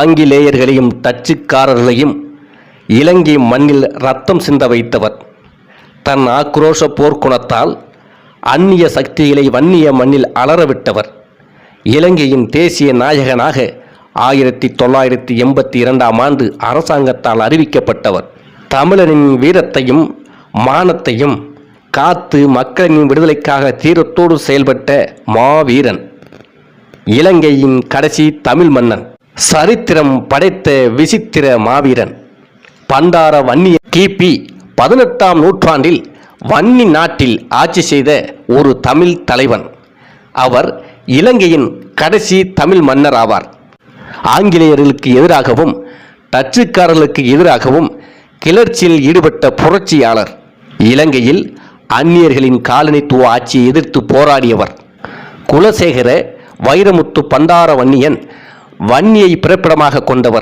ஆங்கிலேயர்களையும் டச்சுக்காரர்களையும் இலங்கை மண்ணில் ரத்தம் சிந்த வைத்தவர். தன் ஆக்ரோஷ போர்க்குணத்தால் அந்நிய சக்திகளை வன்னிய மண்ணில் அலறவிட்டவர். இலங்கையின் தேசிய நாயகனாக ஆயிரத்தி தொள்ளாயிரத்தி எண்பத்தி இரண்டாம் ஆண்டு அரசாங்கத்தால் அறிவிக்கப்பட்டவர். தமிழனின் வீரத்தையும் மானத்தையும் காத்து மக்களின் விடுதலைக்காக தீரத்தோடு செயல்பட்ட மாவீரன். இலங்கையின் கடைசி தமிழ் மன்னன். சரித்திரம் படைத்த விசித்திர மாவீரன். பண்டார வன்னிய கிபி பதினெட்டாம் நூற்றாண்டில் வன்னி நாட்டில் ஆட்சி செய்த ஒரு தமிழ் தலைவன். அவர் இலங்கையின் கடைசி தமிழ் மன்னர் ஆவார். ஆங்கிலேயர்களுக்கு எதிராகவும் டச்சுக்காரர்களுக்கு எதிராகவும் கிளர்ச்சியில் ஈடுபட்ட புரட்சியாளர். இலங்கையில் அந்நியர்களின் காலனித்துவ ஆட்சியை எதிர்த்து போராடியவர். குலசேகர வைரமுத்து பண்டார வன்னியன் வன்னியை பிறப்பிடமாக கொண்டவர்.